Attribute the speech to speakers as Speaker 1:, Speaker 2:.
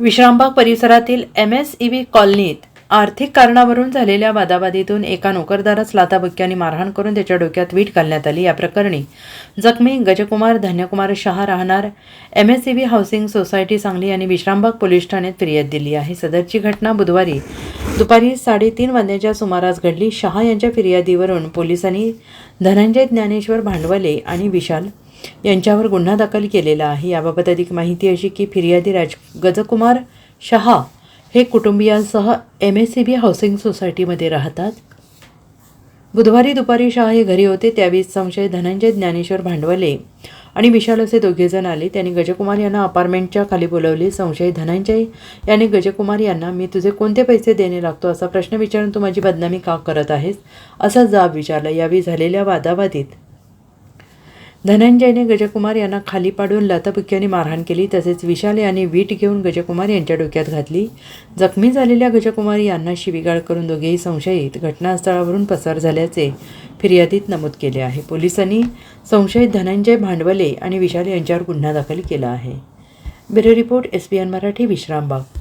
Speaker 1: विश्रामबाग परिसरातील M S E V कॉलनीत आर्थिक कारणावरून झालेल्या वादावादीतून एका नोकरदारास लाताबुक्क्यांनी मारहाण करून त्याच्या डोक्यात वीट घालण्यात आली. या प्रकरणी जखमी गजकुमार धन्यकुमार शहा राहणार M S E V housing society Sangli यांनी विश्रामबाग पोलीस ठाण्यात फिर्याद दिली आहे. सदरची घटना बुधवारी दुपारी साडेतीन वाजण्याच्या सुमारास घडली. शहा यांच्या फिर्यादीवरून पोलिसांनी धनंजय ज्ञानेश्वर भांडवले आणि विशाल यांच्यावर गुन्हा दाखल केलेला आहे. याबाबत अधिक माहिती अशी की फिर्यादी राज गजकुमार शहा हे कुटुंबियांसह M S C B housing सोसायटीमध्ये राहतात. बुधवारी दुपारी शहा हे घरी होते. त्यावेळी संशय धनंजय ज्ञानेश्वर भांडवले आणि विशाल असे दोघेजण आले. त्यांनी गजकुमार यांना अपार्टमेंटच्या खाली बोलवले. संशय धनंजय याने गजकुमार यांना मी तुझे कोणते पैसे देणे लागतो असा प्रश्न विचारून तू माझी बदनामी का करत आहेस? असा जाब विचारला. यावेळी झालेल्या वादावादीत धनंजयने गजकुमार यांना खाली पाडून लाथाबुक्क्यांनी मारहाण केली तसेच विशाल यांनी वीट घेऊन गजकुमार यांच्या डोक्यात घातली. जखमी झालेल्या गजकुमार यांना शिवीगाळ करून दोघेही संशयित घटनास्थळावरून पसार झाल्याचे फिर्यादीत नमूद केले आहे. पोलिसांनी संशयित धनंजय भांडवले आणि विशाल यांच्यावर गुन्हा दाखल केला आहे. Bureau report S B N Marathi Vishrambag.